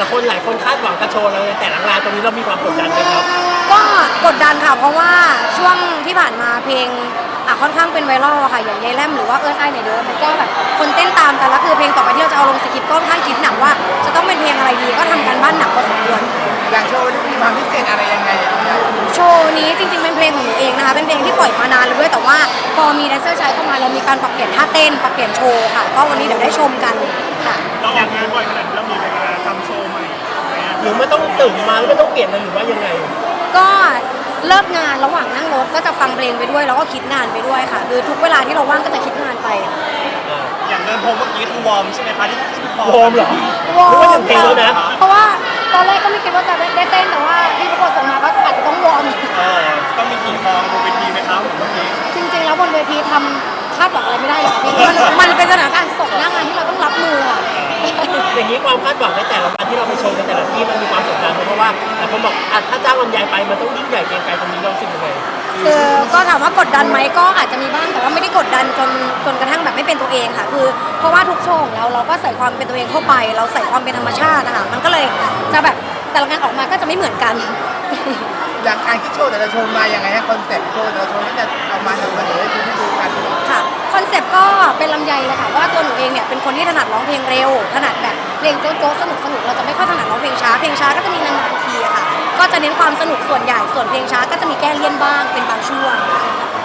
ละคนหลายคนคาดหวังกระโชว์เราในแต่ละงานตรงนี้เรามีความกดดันไหมครับ ก็กดดันค่ะเพราะว่าช่วงที่ผ่านมาเพลงอะค่อนข้างเป็นไวรัลอะค่ะอย่างยายแลมหรือว่าเอิร์ธไอในเดิมมันก็แบบคนเต้นตามกันแล้วคือเพลงต่อไปที่เราจะเอาลงสคริปต์ก็ค่อนข้างคิดหนักว่า จะต้องเป็นเพลงอะไรดีก็ทำกันบ้านหนักพอสมควรอย่างโชว์นี่มีความพิเศษอะไรยังไงอะโชว์นี้จริงๆ เป็นเพลงของหนูเองนะคะ เป็นเพลงที่ปล่อยมานานแล้วด้วย แต่ว่าพอมีแดนเซอร์ชายเข้ามาเรามีการปรับเปลี่ยนท่าเต้น ปรับเปลี่ยนโชว์ค่ะ ก็วันนี้เดี๋ยวได้ชมกันค่ะ เราออกงานบ่อยขนาดนี้เรามีเวลาทำโชว์ใหม่ไหมอะหรือไม่ต้องตื่นมาแล้วไม่ต้องเปลี่ยนเลยหรือว่ายังไง ก็เลิกงานระหว่างนั่งรถก็จะฟังเพลงไปด้วยแล้วก็คิดงานไปด้วยค่ะ คือทุกเวลาที่เราว่างก็จะคิดงานไปค่ะ อย่างเดินพรมเมื่อกี้คือวอร์มใช่ไหมคะที่ขึ้นคอโฮมเหรอ วอรู้ว่าร์ถึมงเพลงแล้วนะเพราะว่าตอนแรกก็ไม่คิดว่าจะได้เต้นแต่ว่าที่ทุกคนส่งมาก็อาจจะต้องวอร์มเออต้องมีขี่คองบนเวทีไหมครับเมื่อกี้จริงๆ แล้วบนเวทีทำคาดหวังอะไรไม่ได้หรอกพี่มันมันเป็นสถานการณ์สดหน้างานที่เราต้องรับมืออะ อย่างนี้ความคาดหวังในแต่ละวันที่เราไปโชว์ในแต่ละที่มันมีความกดดันไหมเพราะว่าแต่คนบอกอะถ้าจ้างลำไยไปมันต้องยิ่งใหญ่เกรียงไกรตรงนี้เรารู้สึกยังไงคือก็ถามว่ากดดันไหมก็อาจจะมีบ้างแต่ว่าไม่ได้กดดันจนจนกระทั่งแบบไม่เป็นตัวเองค่ะ คือ เพราะว่าทุกโชว์ของเราเราก็ใส่ความเป็นตัวเองเข้าไป เราใส่ความเป็นธรรมชาตินะคะมันก็เลยจะแบบแต่ละงานออกมาก็จะไม่เหมือนกัน อย่างการคิดโชว์แต่ละโชว์มายังไงฮะคอนเซ็ปต์โชว์แต่ละโชว์ที่จะเอามานำเสนอให้คุณผู้ดูกันค่ะคอน เซปต์ก็เป็นลำไยเลยค่ะว่าตัวหนูเองเนี่ยเป็นคนที่ถนัดร้องเพลงเร็วถนัดแบบเพลงโจ๊กๆสนุกสนุกๆเราจะไม่ค่อยถนัดร้องเพลงช้าเพลงช้าก็จะมีนานๆทีอะค่ะ ก็จะเน้นความสนุกส่วนใหญ่ส่วนเพลงช้าก็จะมีแก้เลี่ยนบ้างเป็นบางช่วง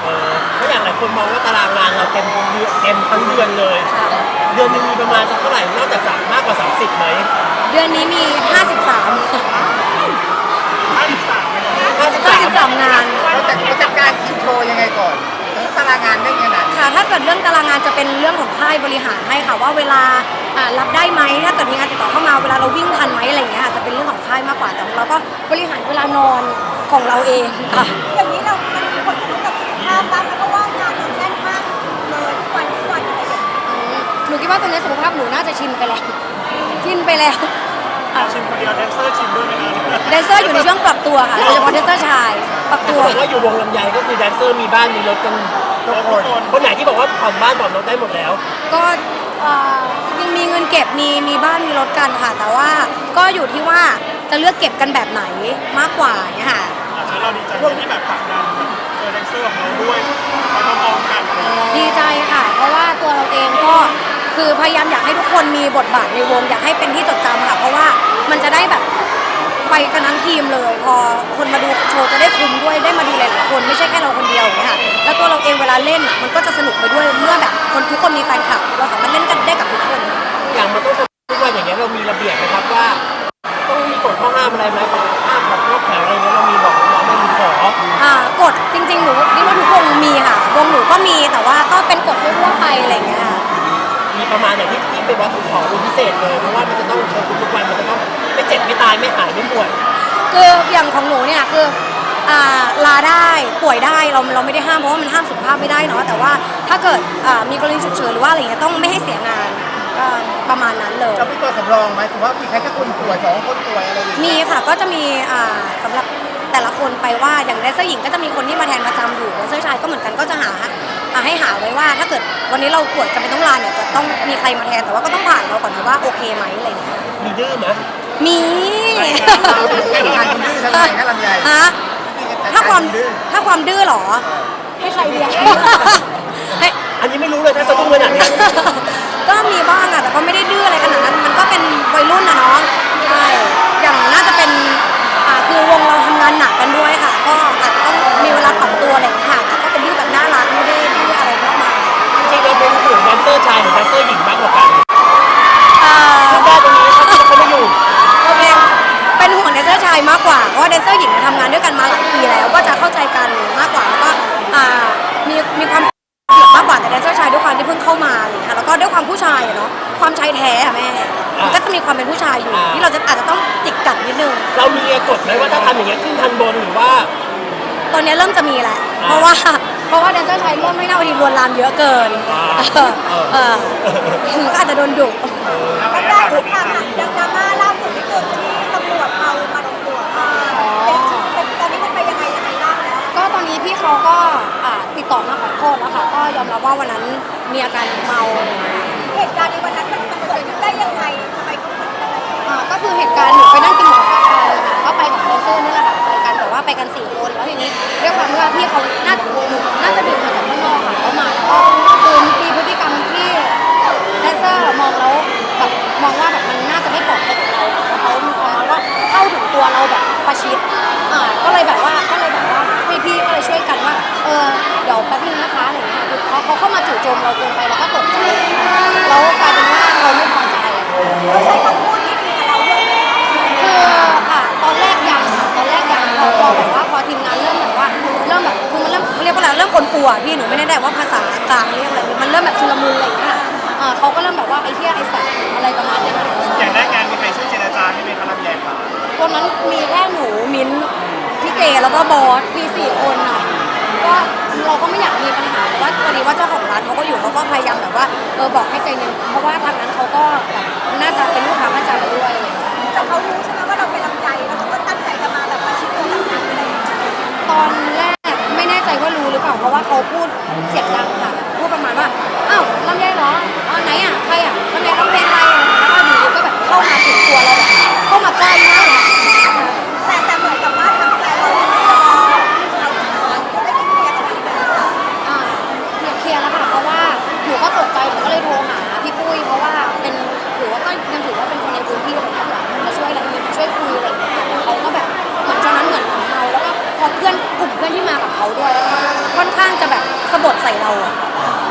เออเพราะอย่างหลายคนมองว่าตารางงานเราเต็มเดือนเต็มทั้งเดือนเลยค่ะเดือนหนึงมีประมาณสักเท่าไหร่นอกจากสามมากกว่า 30ไหมเดือนนี้มี 53 53 53งาน เราจัดเราจัดการคิดโชว์ยังไงก่อนแล้วตารางงานได้ขนาดไหนค่ะ ถ้าเกิดเรื่องตารางงานจะเป็นเรื่องของค่ายบริหารให้ค่ะว่าเวลาอ่ารับได้ไหมถ้าเกิดมีงานติดต่อเข้ามาเวลาเราวิ่งทันไหมอะไรอย่างเงี้ยอาจจะเป็นเรื่องของค่ายมากกว่าแต่ของเราก็บริหารเวลานอนของเราเองค่ะ อย่างนี้เรามันมีผลกระทบกับสุขภาพบ้างแล้วก็ว่างงานเราแน่นมากเลยทุกวันทุกวันอะไรอย่างเงี้ยหนูคิดว่าตอนนี้สุขภาพหนูน่าจะชินไปแล้ว ชินไปแล้วอะชิมคนเดียวแดนเซอร์ชิมด้วยไหมคะแดนเซอร์อยู่ในช่วงปรับตัวค่ะโดยเฉพาะแดนเซอร์ชายปรับแต่ตัวเขาบอกว่าอยู่วงลำไยก็คือแดนเซอร์มีบ้านมีรถกัน ทุกคนคนไหนที่บอกว่าผ่อนบ้านผ่อนรถได้หมดแล้ว ก็เอ่อจริงๆมีเงินเก็บมีมีบ้านมีรถกันค่ะ แต่ว่าก็อยู่ที่ว่าจะเลือกเก็บกันแบบไหนมากกว่าเนี่ยค่ะอาจจะเราดีใจที่แบบผลักดันแบบเออแดนเซอร์ของเราด้วยไปพร้อมๆกันอะไรอย่างเงี้ยดีใจค่ะ เพราะว่าตัวเราเองก็คือพยายามอยากให้ทุกคนมีบทบาทในวง อยากให้เป็นที่จดจำค่ะ เพราะว่ามันจะได้แบบไปกันทั้งทีมเลย พอคนมาดูโชว์จะได้คุ้มด้วยได้มาดูหลายๆคน ไม่ใช่แค่เราคนเดียวอย่างเงี้ยค่ะแล้วตัว เราเองเวลาเล่นอะมันก็จะสนุกไปด้วยเมื่อแบบคนทุกคนมีแฟนคลับเราสามารถเล่นกันได้กับทุกคนอย่างมันต้องทุกวันอย่างเงี้ยเรามีระเบียบไหมครับว่าต้องมีกฎข้อห้ามอะไรไหมห้ามแบบรถแถวอะไรเงี้ยเรามีบอกน้องไม่มีขออ่ากฎจริงๆหนูนี่ว่าทุกวงมีค่ะวงหนูก็มีแต่ว่าก็เป็นกฎทั่วๆไปอะไรอย่างเงี้ยค่ะมีประมาณไหนที่ที่เป็นวัตถุขอเป็นพิเศษเลยเพราะว่ามันจะต้องโชว์ทุกๆวันมันจะต้องไม่เจ็บไม่ตายไม่หายไม่ป่วยคืออย่างของหนูเนี่ยคือ อ่าลาได้ป่วยได้เราเราไม่ได้ห้ามเพราะว่ามันห้ามสุขภาพไม่ได้เนาะแต่ว่าถ้าเกิดอ่ามีกรณีฉุกเฉินหรือว่าอะไรอย่างเงี้ยต้องไม่ให้เสียงานก็ประมาณนั้นเลย จะมีตัวสำรองไหมถือว่ามีใครแค่คนป่วยสองคนป่วยอะไรอย่างเงี้ยมีค่ะก็จะมีอ่าสำหรับแต่ละคนไปว่าอย่างแดนเซอร์หญิงก็จะมีคนที่มาแทนประจำอยู่แดนเซอร์ชายก็เหมือนกันก็จะหาอ่าให้หาไว้ว่า ถ้าเกิดวันนี้เราป่วยจำเป็นต้องลาเนี่ยจะต้องมีใครมาแทนแต่ว่าก็ต้องผ่านเราก่อนนะว่าโอเคไหมอะไรอย่างเงี้ยมีดื้อไหมมีให้งานคุณดื้อทำไงคะลำไย ฮะ ถ้าความดื้อถ้าความดื้อเหรอ ให้ใครเลี้ยงให้ อันนี้ไม่รู้เลยถ้าจะต้องขนาดนี้ก็มีบ้างอะแต่ก็ไม่ได้ดื้ออะไรขนาดนั้น มันก็เป็นวัยรุ่นนะเนาะใช่อย่างน่าจะเป็นอ่าคือวงเราทำงานหนักกันด้วยค่ะ ก็อาจจะ ค่ะแล้วก็ด้วยความผู้ชายอะเนาะความชายแท้อะแม่มันก็จะมีความเป็นผู้ชายอยู่ที่เราจะอาจจะต้องจิกกัดนิดนึง เรามีกฎไหมว่าถ้าทำอย่างเงี้ยขึ้นทันบนหรือว่า ตอนนี้เริ่มจะมีแหละอ่าเพราะว่า เพราะว่าแดนเซอร์ชายเริ่มไม่น่าวันทีลวนลามเยอะเกินอ่า เออเออก็อาจจะโดนดุมันได้ทุกทางอะอย่างดราม่าล่าสุดที่เกิดที่ตำรวจเอามาตำรวจมาเป็นตอนนี้มันไปยังไงยังไงบ้างแล้วก็ตอนนี้พี่เขาก็อ่าติดต่อมาขอโทษแล้วค่ะ ก็ยอมรับว่าวันนั้นมีอาการเมา กันแต่ว่าไปกันสี่คนแล้วทีนี้ด้วยความที่ว่าพี่เขาน่าน่าจะดื่มมาจากข้างนอกค่ะเขามาแล้วก็คือมีพฤติกรรมที่แดนเซอร์มองแล้วแบบมองว่าแบบมันน่าจะไม่ปลอดภัยกับเราเพราะเขามีความว่าว่าเข้าถึงตัวเราแบบประชิดอ่าก็เลยแบบว่าก็เลยแบบว่าพี่พี่ๆก็เลยช่วยกันว่าเออเดี๋ยวแป๊บนึงนะคะอะไรอย่างเงี้ยคือเขาเขาเข้ามาจู่โจมเราเกินไปเราก็ตกใจแล้วกลายเป็นว่าเราไม่พอใจเขาใช้คำพูดนี้ดีกับเราด้วยคืออะตอนแรกยังค่ะตอนแรก พอแบบว่าพอทีมงานเริ่มแบบว่าเริ่มแบบคือมันเริ่มเขาเรียกว่าอะไรเริ่มกลปัวพี่หนูไม่ได้ได้ว่าภาษากลางเรียกอะไรมันเริ่มแบบชุลมุนอะไรอย่างเงี้ยอ่าเขาก็เริ่มแบบว่าไอ้เหี้ยไอ้สัตว์อะไรประมาณเนี้ยค่ะอย่างแรกงานมีใครช่วยเจรจาให้ไหมคะลำไยคะวันนั้นมีแค่หนูมิ้นท์พี่เกแล้วก็บอสมีสี่คนอะก็เราก็ไม่อยากมีปัญหาแต่ว่าพอดีว่าเจ้าของร้านเขาก็อยู่เขาก็พยายามแบบว่าเออบอกให้ใจเย็นเพราะว่าทางนั้นเขาก็แบบน่าจะเป็นลูกค้าประจำด้วย แต่เขารู้ใช่ เพราะว่าเขาพูดเสียงดังค่ะ พูดประมาณว่า อ้าวลำไยเหรออ๋อไหนอะ ใครอะลำไยร้องเพลงอะไร แล้วก็อยู่ๆก็แบบเข้ามาถึงตัวเราแบบเข้ามาใกล้มาก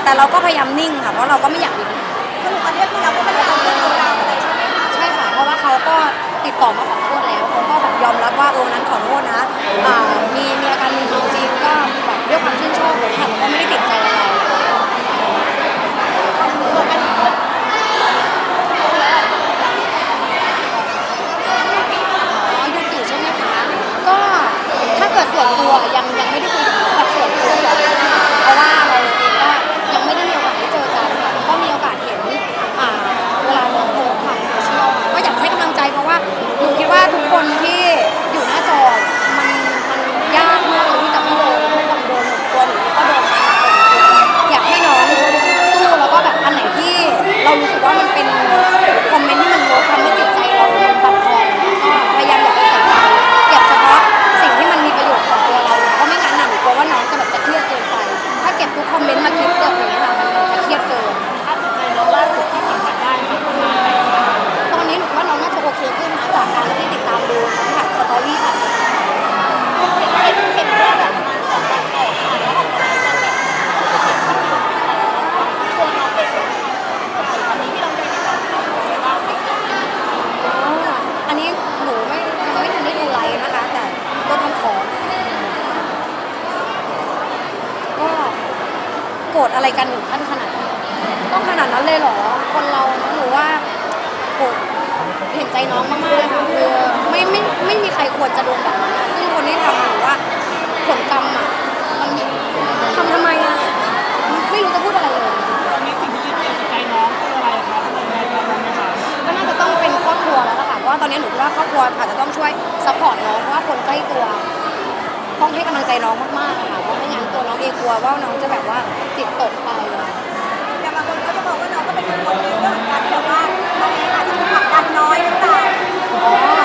แต่เราก็พยายามนิ่งค่ะเพราะเราก็ไม่อยากมีปัญหาสรุปตอนนี้คือเราก็ไม่ได้เอาเรื่องเอาราวอะไรใช่ไหมคะใช่ค่ะเพราะว่าเขาก็ติดต่อมาขอโทษแล้วเขาก็แบบยอมรับว่าเออวันนั้นขอโทษนะอ่ามีมีอาการมึนจริงก็แบบด้วยความชื่นชอบเลยค่ะก็ไม่ได้ติดใจอะไรอ๋ ก็บทุกคอมเมนต์มาคิดเกิดอย่างนี้ยค่ะมันมันจะเครียดเกิน ถ้าจิตใจน้องล่าสุดที่สัมผัสได้ค่ะประมาณไหนคะตอนนี้หนูว่าน้องน่าจะโอเคขึ้นนะจากการที่ติดตามดูผ่านสตอรี่ค่ะเห็นเห็นว่าแบบประมาณสองวันก่อนค่ะแล้วเราก็จะแบบตัวน้องเองตอนนี้ที่เราได้มีการทำอะไรบ้างไหม อ๋ออันนี้หนูไม่ยังไม่ทันได้ดูไลฟ์นะคะ แต่ก็ทำของก็โกรธอะไรกันถึงขั้นขนาดนี้ต้องขนาดนั้นเลยเหรอ คนเรานะหนูว่าโกรธเห็นใจน้องมากๆค่ะคือไม่ไม่ไม่มีใครควรจะโดนแบบนั้นนะซึ่งคนที่ทำหนูว่าผลกรรมอะมันทำทำไมอะไม่รู้จะพูดอะไรเลย ตอนนี้สิ่งที่ยึดเหนี่ยวจิตใจน้องคืออะไรคะทำไมแม่ยอมไหมคะก็น่าจะต้องเป็นครอบครัวแล้วล่ะค่ะเพราะว่าตอนนี้หนูคิดว่าครอบครัวอาจจะต้องช่วยซัพพอร์ตน้องเพราะว่าคนใกล้ตัวต้อง ใจน้องมากๆค่ะเพราะไม่งั้นตัวน้องเองกลัวว่าน้องจะแบบว่าจิตตกไปอย่บางคนก็จะบอกว่าน้องก็เป็นคนหนเรื่องของการที่แบบว่าน้องนี้อาจจะถูกผลักดันน้อยหรือเปล่า